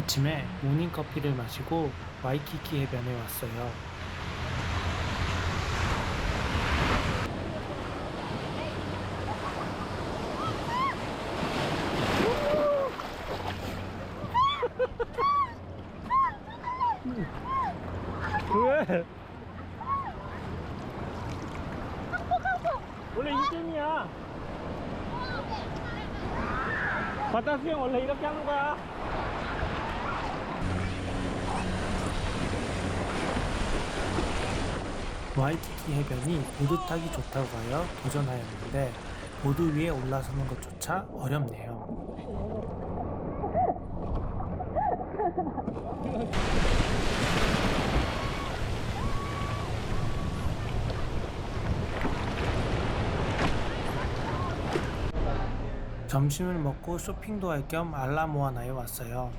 아침에 모닝커피를 마시고 와이키키 해변에 왔어요. 왜? 원래 이 게임이야. 바다 수영 원래 이렇게 하는 거야. 와이키키 해변이 보드 타기 좋다고 하여 도전하였는데 보드 위에 올라서는 것조차 어렵네요. 점심을 먹고 쇼핑도 할 겸 알라모아나에 왔어요.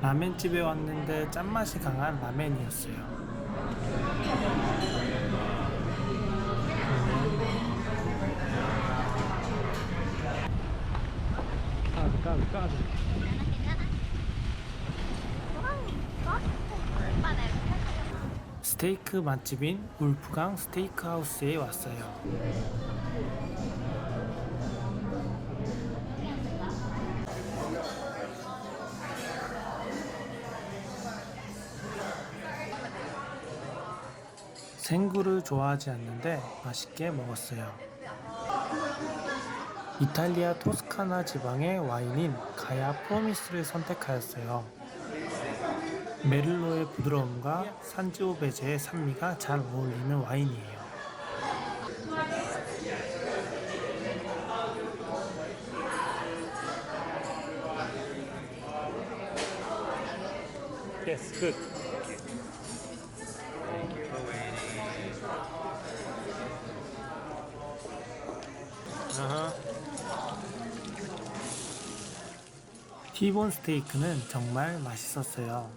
라멘집에 왔는데 짠맛이 강한 라멘이었어요. 스테이크 맛집인 울프강 스테이크 하우스에 왔어요. 생굴을 좋아하지 않는데 맛있게 먹었어요. 이탈리아 토스카나 지방의 와인인 가야 프로미스를 선택하였어요. 메릴로의 부드러움과 산지오베제의 산미가 잘 어울리는 와인이에요. Yes, good. 티본 스테이크는 정말 맛있었어요.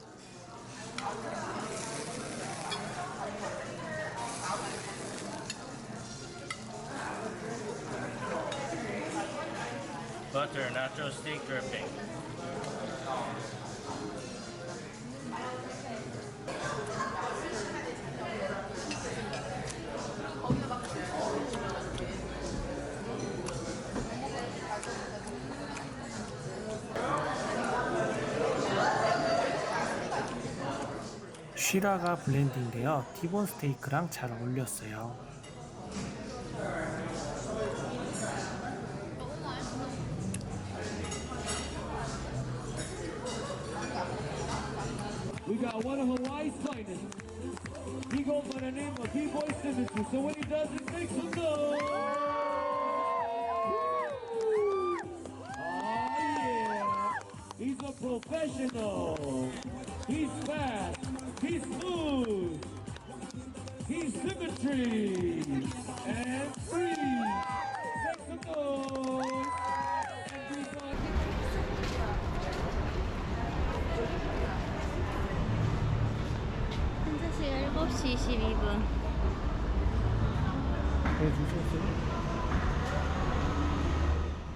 Butter, nacho steak dripping. 쉬라가 블렌딩되어 티본 스테이크랑 잘 어울렸어요. Oh. He's smooth. He's symmetry. And free. 현재 7시 22분.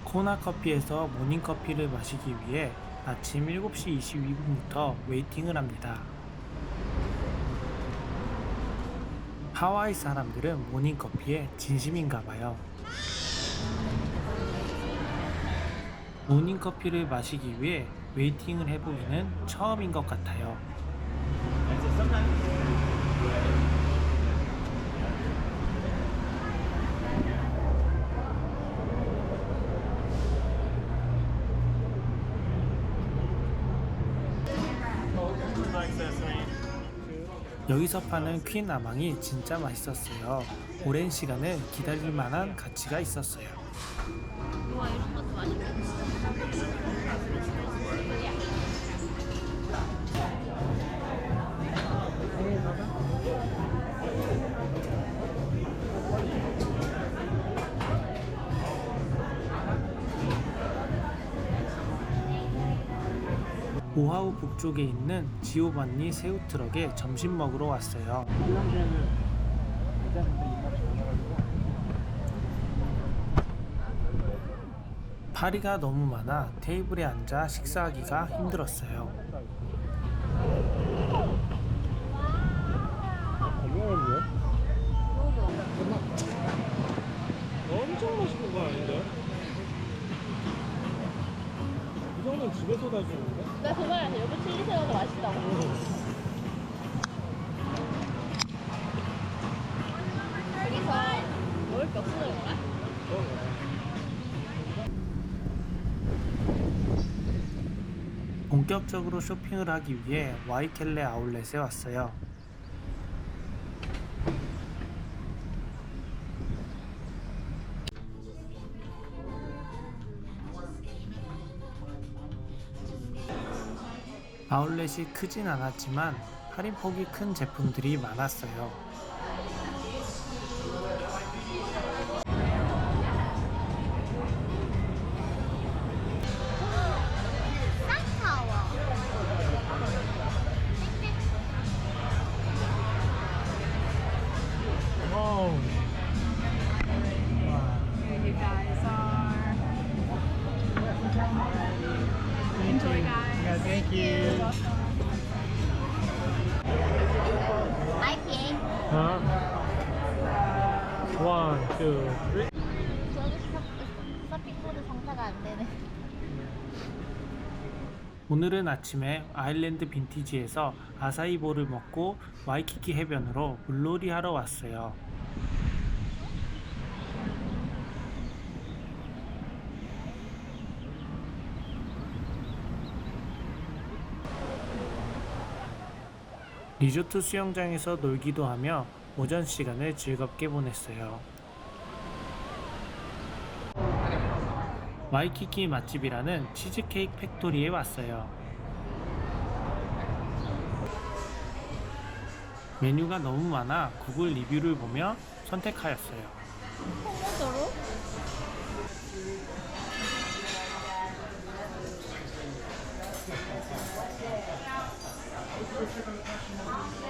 코나 커피에서 모닝 커피를 마시기 위해 아침 7시 22분부터 웨이팅을 합니다. 하와이 사람들은 모닝커피에 진심인가 봐요. 모닝커피를 마시기 위해 웨이팅을 해보기는 처음인 것 같아요. 여기서 파는 퀸 아망이 진짜 맛있었어요. 오랜 시간을 기다릴 만한 가치가 있었어요. 우와, 이런 것도 맛있겠다. 오하우 북쪽에 있는 지오반니 새우 트럭에 점심 먹으러 왔어요. 파리가 너무 많아 테이블에 앉아 식사하기가 힘들었어요. 엄청 맛있는 거 아닌데? 이 정도는 집에서 다 주는 데? 나 그거 알았어. 여기 칠리 새우가 맛있다고. 여기서 먹을 게 그런가? 본격적으로 쇼핑을 하기 위해 와이켈레 아울렛에 왔어요. 아울렛이 크진 않았지만 할인폭이 큰 제품들이 많았어요. Yeah, thank you. 마이킹. 어? One, two, three. 오늘은 아침에 아일랜드 빈티지에서 아사이볼을 먹고 와이키키 해변으로 물놀이 하러 왔어요. 리조트 수영장에서 놀기도 하며 오전 시간을 즐겁게 보냈어요. 와이키키 맛집이라는 치즈케이크 팩토리에 왔어요. 메뉴가 너무 많아 구글 리뷰를 보며 선택하였어요. 홍보도로? よろしくお願いします。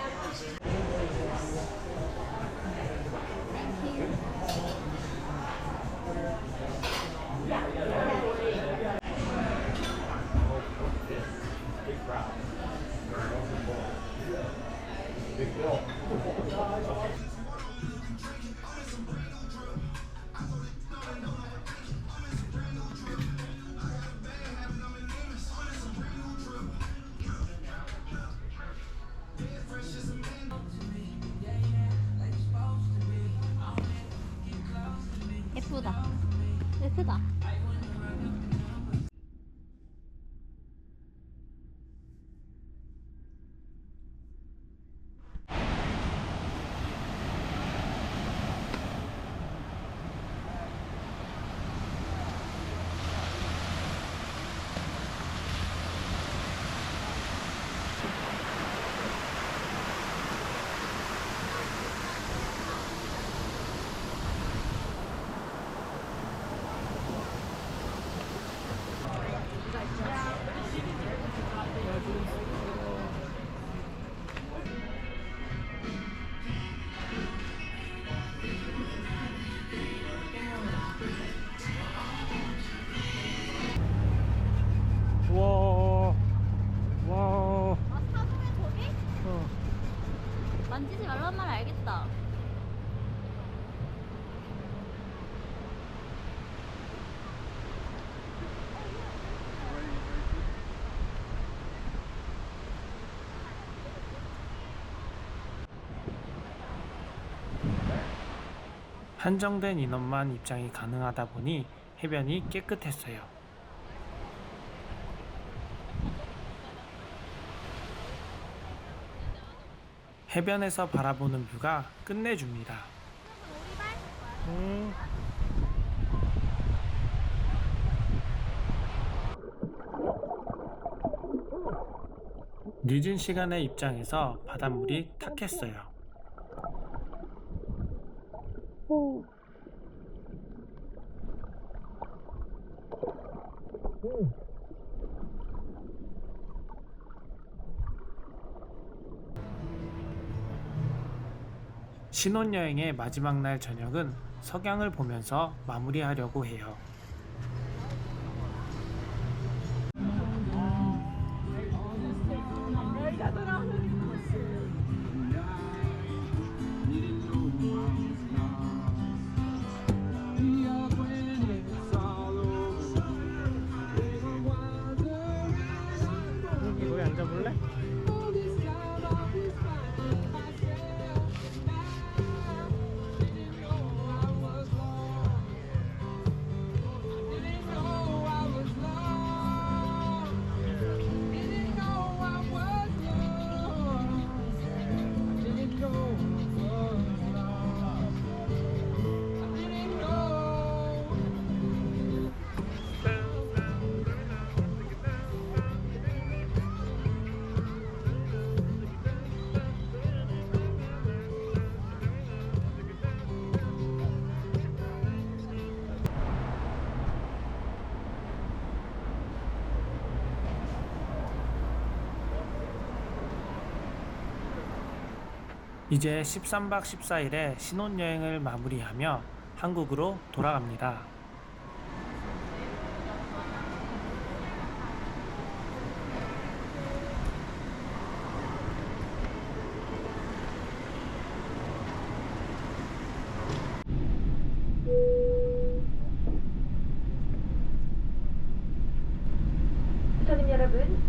만지지 말란 말 알겠다. 한정된 인원만 입장이 가능하다 보니 해변이 깨끗했어요. 해변에서 바라보는 뷰가 끝내줍니다. 음. 늦은 시간에 입장해서 바닷물이 탁했어요. 신혼여행의 마지막 날 저녁은 석양을 보면서 마무리하려고 해요. 이제 13박 14일의 신혼여행을 마무리하며 한국으로 돌아갑니다.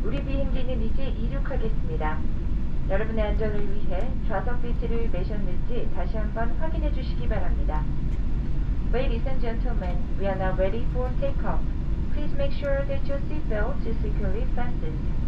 우리 비행기는 이제 이륙하겠습니다. 여러분의 안전을 위해 좌석 벨트를 매셨는지 다시 한번 확인해 주시기 바랍니다. Ladies and gentlemen, we are now ready for takeoff. Please make sure that your seatbelt is securely fastened.